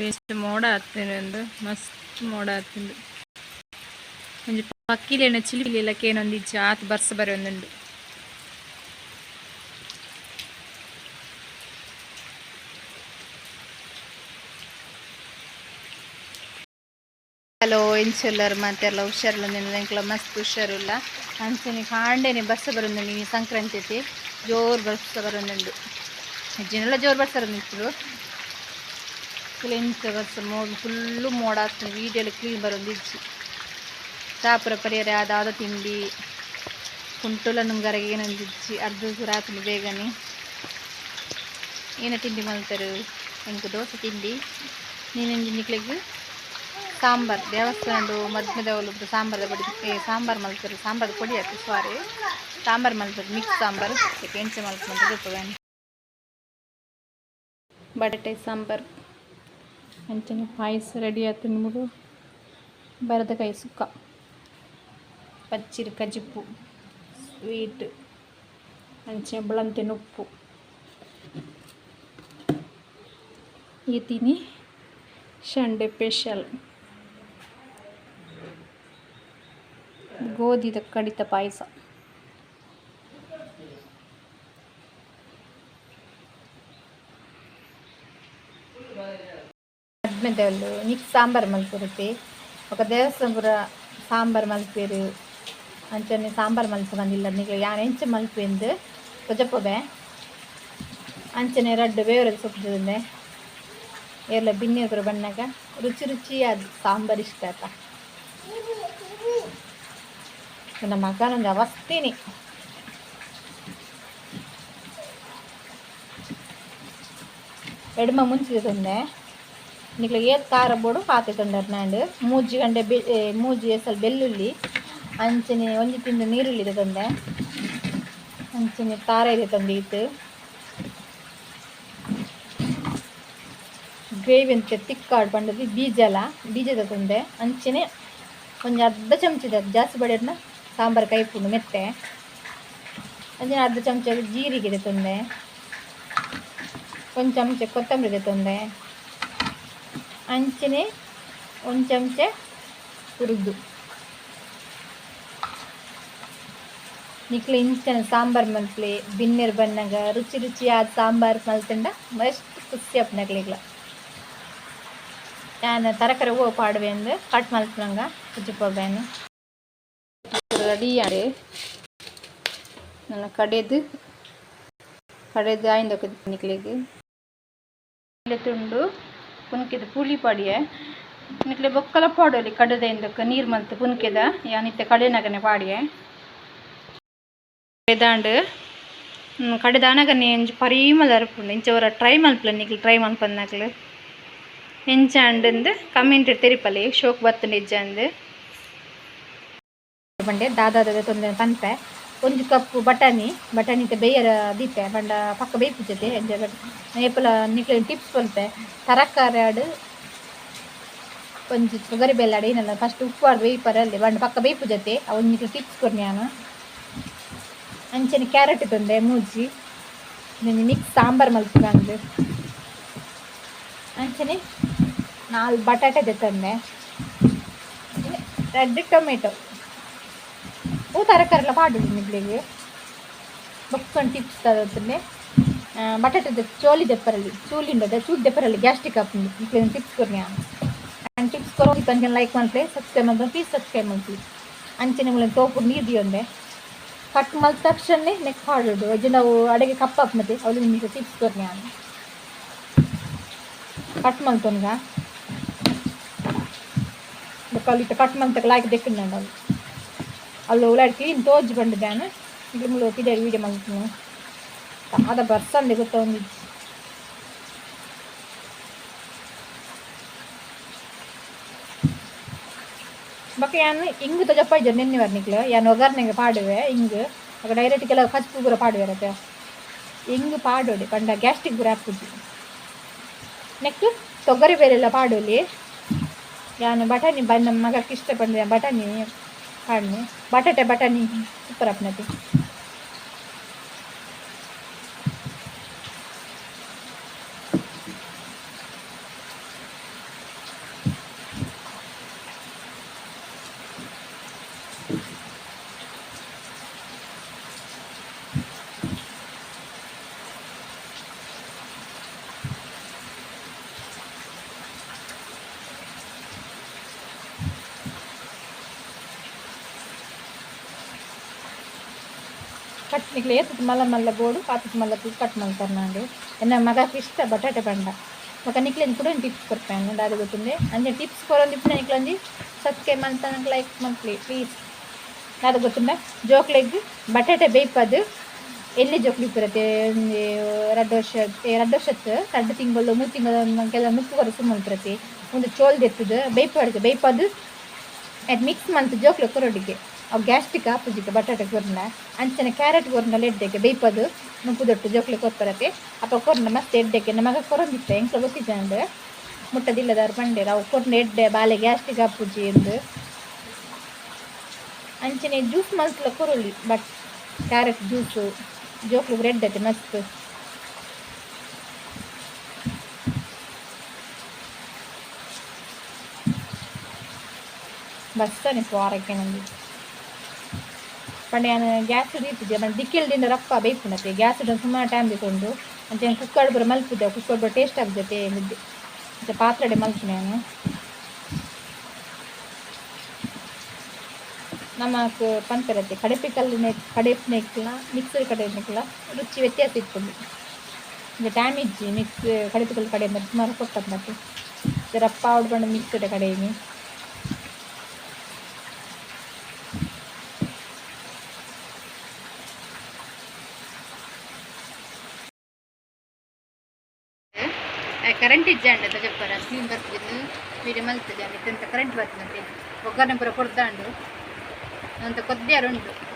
Best ಮೋಡ ಹತ್ತಿನ ಮಸ್ತ್ ಮೋಡ ಹತ್ತಿಂದು ಒಂಜಿ ಪಕ್ಕಿಲೇನ ಚಿಲಿಪಿಲಿಲ್ಲಕ್ಕೆ ಏನೊಂದು ಜಾತ್ ಬರ್ಸ ಬರೆ ಒಂದುಂಡು ಹಲೋ ಎಂಚೊಲ್ಲರು ಮತ್ತೆ ಎಲ್ಲ ಹುಷಾರಿಲ್ಲ ನೆನಕ್ಲ ಮಸ್ತ್ ಹುಷಾರಿಲ್ಲ. ಅಂಚನೆ ಕಾಂಡೇನೆ ಬಸ್ಸ ಬರೋದು ಈ ಸಂಕ್ರಾಂತಿ ಜೋರು ಬರ್ಸ ಬರೋದುಂಡು ಹೆಜ್ಜೆನೆಲ್ಲ ಜೋರು ಬರ್ಸಾರ ಬರೋದು ಕ್ಲೀನ್ಸ್ ಬಸ್ ಮೋಡ್ ಫುಲ್ಲು ಮೋಡ ಆಗ್ತದೆ ವೀಡಿಯೋಲಿ ಕ್ಲೀನ್ ಬರೋದು ಇಜ್ಜಿ ಚಾಪುರ ಪರಿಹಾರ ಆದಾದ ತಿಂಡಿ? ಕುಂಟುಲ ನುಂಗರಗೆ ಏನಂದಿಜ್ಜಿ ಅರ್ಧ ರಾತ್ರಿ ಬೇಗನೆ. ಏನ ತಿಂಡಿ ಮಾಡ್ತಾರೆ? ಹೆಂಗೆ ದೋಸೆ ತಿಂಡಿ? ನೀನೇನು ನಿಕ್ಲಿಗೆ? ಸಾಂಬಾರ್. ದೇವಸ್ಥಾನದ್ದು ಮದ್ಮೆದವಲು ಸಾಂಬಾರ್ ಪಡಿ ಸಾಂಬಾರ್ ಮಲ್ತಾರೆ. ಸಾಂಬಾರ್ ಪೊಡಿ ಹಾಕಿ ಸಾರಿ ಸಾಂಬಾರ್ ಮಲ್ತಾರೆ. ಮಿಕ್ಸ್ ಸಾಂಬಾರ್. ಎಂಚೆ ಮಲ್ಕೊಂಡು ಬಟಾಟೆ, ಸಾಂಬಾರ್. ಅಂಚನೆ ಪಾಯಸ ರೆಡಿ ಆಯ್ತು ನಿಮಗೂ ಬರದಕಾಯಿ ಸುಕ್ಕ ಪಚ್ಚಿರಿ ಕಜಿಪ್ಪು ಸ್ವೀಟ್ ಅಂಚೆ ಬಳಂತೆನ ಉಪ್ಪು ಈ ತಿನಿ ಶಂಡೆ ಸ್ಪೆಷಲ್ ಗೋಧಿದ ಕಡಿತ ಪಾಯಸ ಹದಿನೈದು నీకు సాంబార్ మలుపురుతి ఒక దేవస్థానం కూడా సాంబార్ మలిపేరు ಅಂಚನೆ ಸಾಂಬಾರು ಮಲ್ಪು ಬಂದಿಲ್ಲ ನಿಮಗೆ ಯಾರು ಎಂಚ ಮಲ್ಪೆಂದು ಕೊಜಪ್ಪಬೆ ಅಂಚನೆ ರಡ್ಡು ಬೇವರದ ಸೊಪ್ಪು ತಿಂದೆ ಎಲ್ಲ ಬಿನ್ನೆ ಕೂಡ ಬಣ್ಣಗ ರುಚಿ ರುಚಿ ಅದು ಸಾಂಬಾರು ಇಷ್ಟ ಆತ ನನ್ನ ಮಗನೊಂದು ಅವಸ್ತೀನಿ ಎಡಮ ಮುಂಚಿದೆ ತಂದೆ ನಿಕ್ಲ ಏತ್ ಖಾರ ಬೋಡು ಹಾಕಿ ತಂದರ್ ನಾಂಡು ಮೂಜಿ ಗಂಟೆ ಬೆ ಮೂಜಿ ಎಸಲ್ ಬೆಳ್ಳುಳ್ಳಿ ಅಂಚನೆ ಒಂಜಿ ತಿಂದು ನೀರುಳ್ಳಿ ತಂದೆ. ಅಂಚನೆ ಖಾರ ಇದೆ ತಂದೆ ಇತ್ತು ಗ್ರೇವಿ ಅಂತ ತಿಕ್ಕಾಡು ಬೀಜ ಬೀಜಲ ಬೀಜದ ತಂದೆ. ಅಂಚನೆ ಒಂದು ಅರ್ಧ ಚಮಚದ ಜಾಸ್ತಿ ಬಡಿಯೋದನ್ನ ಸಾಂಬಾರು ಕೈಪುಂಡು ಮೆತ್ತೆ. ಅಂಚನೆ ಅರ್ಧ ಚಮಚ ಜೀರಿಗೆ ತಂದೆ. ಒಂದು ಚಮಚ ಕೊತ್ತಂಬರಿ ತಂದೆ. ಅಂಚನೆ ಒಂದು ಚಮಚ ಹುರಿದು. ನಿಕ್ಲೆ ಇಂಚನ ಸಾಂಬಾರ್ ಮಲ್ಪಲೆ ಬಿನ್ನೆರ್ ಬಂದಾಗ ರುಚಿ ರುಚಿಯಾದ ಸಾಂಬಾರ್ ಮಲ್ತಂಡ ಮಸ್ತ್ ಖುಷಿ ಅಪ್ನಗ್ಲಿಗ್ಲ. ನಾನು ತರಕಾರಿ ಹೂವು ಪಾಡುವೆ ಅಂದು ಕಟ್ ಮಲ್ಪನಂಗ ಕುಜ್ಜಿಪೋಬೇನು ರೆಡಿ ಆಡಿ ನನ್ನ ಕಡೆದು ಕಡೆದು ಆಯ್ದು ನಿಕ್ಲಿಗೆ. ತುಂಡು ಪುನ್ಕೆದ ಪುಳಿ ಪಾಡಿಯೆ. ನಿಕ್ಲೆ ಬೊಕ್ಕಲ ಪಾಡೋಲಿ ಕಡದ ಇಂದಕ್ಕೆ ನೀರು ಮಲ್ತು ಪುನ್ಕೆದ ಯಾನಿತ್ತೆ ಕಡೆನಗನೆ ಪಾಡಿಯೆ. ಕಡೆದಾಂಡು ಕಡೆದಾನಾಗನೆ ಎಂಜಿ ಪರಿಮಳ ಅರ್ಪುಂಡು ಇಂಚವರ ಟ್ರೈ ಮಲ್ಪಲ ನಿಕ್ಲು ಟ್ರೈ ಮಲ್ಪನ್ನಾಕ್ಲು ಎಂಚ ಅಂಡಂದು ಕಮೆಂಟ್ ತೆರಿಪಲ್ಲಿ, ಶೋಕ್ ಬತ್ತಂಡು ಇಜ್ಜ ಅಂದು. ಬಂಡೆ ದಾದಾದ ತೊಂದರೆ ಪನ್ಪೆ. ಒಂಜಿ ಕಪ್ ಬಟಾಣಿ ಬಟಾಣಿ ಬೇಯರ ದೀಪೆ ಬಂಡ ಪಕ್ಕ ಬೇಯ್ಪುಜತೆ ಎಂಜ ಏಪಲ ನಿಕ್ಲೆ ಟಿಪ್ಸ್ ಕೊಲ್ಪೆ ತರಕಾರಿ ಆಡು, ಒಂಜಿ ತೊಗರಿ ಬೆಲ್ಲ ಆಡು, ಏನಲ್ಲ ಫಸ್ಟ್ ಉಪ್ಪು ಆಡು ಬೇಯ್ಪರಲ್ಲಿ ಬಂಡ ಪಕ್ಕ ಬೇಯ್ಪುಜತೆ ನಿಕ್ಲೆ ಟಿಪ್ಸ್ ಕೊಡ್ನಿ ನಾನು ಕ್ಯಾರೆಟ್ ತಂದೆ ಮೂಜಿ ಮಿಕ್ಸ್ ಸಾಂಬಾರ್ ಮಲ್ಸ್ಕೊಂಡು ಅಂಚನೆ ನಾಲ್ ಬಟಾಟೆ ತಂದೆ. Red tomato. ಹೂ ತರಕಾರಿ ಮಾಡಿದ್ದೀನಿ ನಿಬ್ಲಿಗೆ ಬೊಕ್ಕನ್ ಟಿಪ್ಸ್ ಬಟಾಟೆ ಚೋಲಿ ದೆಪ್ಪರಲ್ಲಿ ಚೂಲಿಂಡದ ಚೂಡ್ ದೆಪ್ಪರಲ್ಲಿ ಗ್ಯಾಸ್ಟ್ರಿಕ್ ಹಾಕೊಂಡು ಇಟ್ಲೇನು ಟಿಪ್ಸ್ ಕೊರ್ನಿ ಆ್ಯಂಡ್ ಟಿಪ್ಸ್ ಕೊರೋ ತನಕ ಲೈಕ್ ಮಾಡ್ತೆ ಸಬ್ಸ್ಕ್ರೈಬ್ ಮಾಡ್ದೆ ಪ್ಲೀಸ್ ಸಬ್ಸ್ಕ್ರೈಬ್ ಮಾಡ್ತೀವಿ ಅಂಚೆನೆ ಮೂಲಕ ತೋಪು ನೀರು ದಿಯೊಂದೆ ಕಟ್ ಮಲ್ ತಕ್ಷಣ ನೆಕ್ ಹಾಡೋದು ಅಜ್ಜ, ನಾವು ಅಡುಗೆ ಕಪ್ಪ ಹಾಕ್ಮತ್ತೆ ಅವಳು ನಿಮಗೆ ಟಿಪ್ಸ್ ಕೊರ್ನಿ ನಾನು ಕಟ್ ಮಲ್ತೊನ್ಗ ಕಲಿತ ಕಟ್ ಮಲ್ತಕ್ಕೆ ಲಾಯ್ಕ್ ದೆಕ್ಕಂಡು ನಾನು ಅಲ್ಲಿ ಉಳ್ಳಾಡಿ ಕ್ಲೀನ್ ತೋಜಿ ಬಂದಿದ್ದಾನೆ ಇದು ಮುಳ್ಳು ಪಿಡಿಯಾಗಿ ವೀಡಿಯೋ ಮಾಡ್ತೀನಿ ಅದ ಬರ್ಸಂದೆ ಗೊತ್ತ ಒಂದು ಬಕ್ಕ ಯಾನು ಹಿಂಗು ತಜಪ್ಪ ಇದ್ದ ನಿನ್ನೆ ಬರ್ನಿಕ್ಲು ಯಾನು ಒಗ್ಗರ್ನೆಗೆ ಪಾಡುವೆ ಹಿಂಗು ಆಗ ಡೈರೆಕ್ಟ್ ಕೆಲವು ಕಚ್ಪು ಗುರ ಪಾಡುವೆ ಇರತ್ತೆ ಹಿಂಗು ಪಾಡೋಡಿ ಪಂಡ ಗ್ಯಾಸ್ಟ್ರಿಕ್ ಗುರ ಹಾಕ್ಬಿಟ್ಟು ನೆಕ್ಸ್ಟ್ ತೊಗರಿ ಬೇರೆಲ್ಲ ಪಾಡೋಲಿ ಯಾನು ಬಟಾಣಿ ಬಂದ ನಮ್ಮ ಮಗಕ್ಕೆ ಇಷ್ಟಪಡಿದೆ ಬಟಾಣಿ ಪಾಡ್ನಿ ಬಟಾಟೆ ಬಟಾಣಿ ಸೂಪರ್ ಅಪ್ನತಿ ಕಟ್ನಿಕ್ಲೆ ಏತದ ಮಲ್ಲ ಮಲ್ಲ ಬೋಡು ಪಾತದ ಮಲ್ಲ ತೂದು ಕಟ್ ಮಾಡ್ತಾರೆ ನಾನು ಎನ್ನ ಮಗಕ್ಕೆ ಇಷ್ಟ ಬಟಾಟೆ ಪಂಡ. ಮಗ ನಿಕ್ಲೆನ್ ಕೂಡ ಟಿಪ್ಸ್ ಕೊಡ್ಪೇನೆ ಅದು ಗೊತ್ತುಂಡೆ ಅಂಜೆ ಟಿಪ್ಸ್ ಕೊರೊಂದಿಪ್ಪು ನಿಕ್ಲಂಜಿ ಸಬ್ಸ್ಕ್ರೈಬ್ ಮಂತ ಲೈಕ್ ಮಂತ್ಲಿ ಪ್ಲೀಸ್ ಅದು ಗೊತ್ತುಂಡ ಜೋಕ್ಲೆಗ್ ಬಟಾಟೆ ಬೇಯ್ಪದು. ಎಲ್ಲಿ ಜೋಕ್ಲಿ ಬರುತ್ತೆ? ಎರಡು ರಡ್ಡು ವರ್ಷ ರಡ್ಡು ವರ್ಷತ್ತು ರಡ್ಡು ತಿಂಗಳು, ಮೂರು ತಿಂಗಳು ಕೆಲ ಮುಪ್ಪು ಕೊರ ಸುಮ್ಮನೆ ಬರುತ್ತೆ. ಒಂದು ಚೋಲ್ ದೆತ್ತದು ಬೇಯಪದು ಬೇಯ್ಪದು. ಅದು ಮಿಕ್ಸ್ ಮಂತ್ ಜೋಕ್ಲೆ ಕೊರೊಡಿಗೆ ಅವು ಗ್ಯಾಸ್ಟಿಕ್ ಆಪುಜಿಗೆ ಬಟಾಟೆ ಕೊರ್ನ ಅಂಚನೆ ಕ್ಯಾರೆಟ್ ಕೊರ್ನ ಎಡ್ಡೆಗೆ ಬೇಯ್ಪದು ನುಪ್ಪು ದೊಟ್ಟು ಜೋಕ್ಲೆ ಕೊರ್ಪರತೆ ಅಪ್ಪ ಕೊರ್ನ ಮತ್ತೆ ಎಡ್ಡೆಗೆ ನಮಗ ಕೊರೊಂದಿತ್ತೆ ಎಂಕ್ಲ ಗೊತ್ತಿದ್ದೆ ಅಂದು ಮುಟ್ಟದಿಲ್ಲದಾರು ಪಂಡೇರ ಅವು ಕೊರ್ನ ಎಡ್ಡೆ ಬಾಲೆ ಗ್ಯಾಸ್ಟಿಕ್ ಆಪುಜಿ ಎಂದು ಅಂಚನೆ juice ಮಲ್ಸ್ಲ ಕೊರೊಲಿ but carrot juice ಜೋಕ್ಲು bread ಐತೆ ಮಸ್ತ್ ಬಸ್ಸನೆ ಪೋರಕ್ಕೆ ನಂಗೆ ಪಂಡೆ ಗ್ಯಾಸ್ ಇರ್ತಿದ್ದೆ ಮತ್ತೆ ದಿಕ್ಕಿಲ್ದಿಂದ ರಪ್ಪ ಬೇಯ್ಪುನತ್ತೆ ಗ್ಯಾಸ್ ಇಡ ಸುಮಾರು ಟೈಮ್ ಬೇಕೊಂಡು ಅಂತ ಕುಕ್ಕರ್ ಬರೋ ಮಲ್ಪಿದ್ದೆ ಕುಕ್ಕರ್ ಬರೋ ಟೇಸ್ಟ್ ಆಗ್ತೈತೆ ಮುದ್ದೆ ಮತ್ತು ಪಾತ್ರೆಡೆ ಮಲ್ಪು ನಾನು ನಮಕ್ ಪಂಪರತ್ತೆ ಕಡಪೆ ಕಲ್ಲಿನ ಕಡಪೆ ಇಕ್ಕಲ್ಲ ಮಿಕ್ಸರ್ ಕಡೆ ಇಕ್ಕಲ್ಲ ರುಚಿ ವ್ಯತ್ಯಾಸ ಇಟ್ಕೊಂಡು ಈಗ ಇಜ್ಜಿ ಮಿಕ್ಸ್ ಕಡಪೆ ಕಲ್ಲು ಕಡೆಯಿಂದ ಸುಮಾರು ಕೊಟ್ಟದ್ದು ಮತ್ತೆ. ರಪ್ಪ ಹೊಡ್ಕೊಂಡು ಮಿಕ್ಸರ್ ಕಡೆಗೆ ಕರೆಂಟ್ ಇಜ್ಜಾಂಡ ತಜಪ್ಪರ ಸ್ಲೀಮ್ ಬರ್ತಿದ್ದು ವೀಡಿಯೋ ಮಲ್ತದೆ ಅಂತ ಕರೆಂಟ್ ಬರ್ತದೆ ಒಗ್ಗರಣೆ ಪೂರ ಕೊಡ್ದಾಂಡು ಅಂತ ಕೊದ್ದೆ ಉಂಟು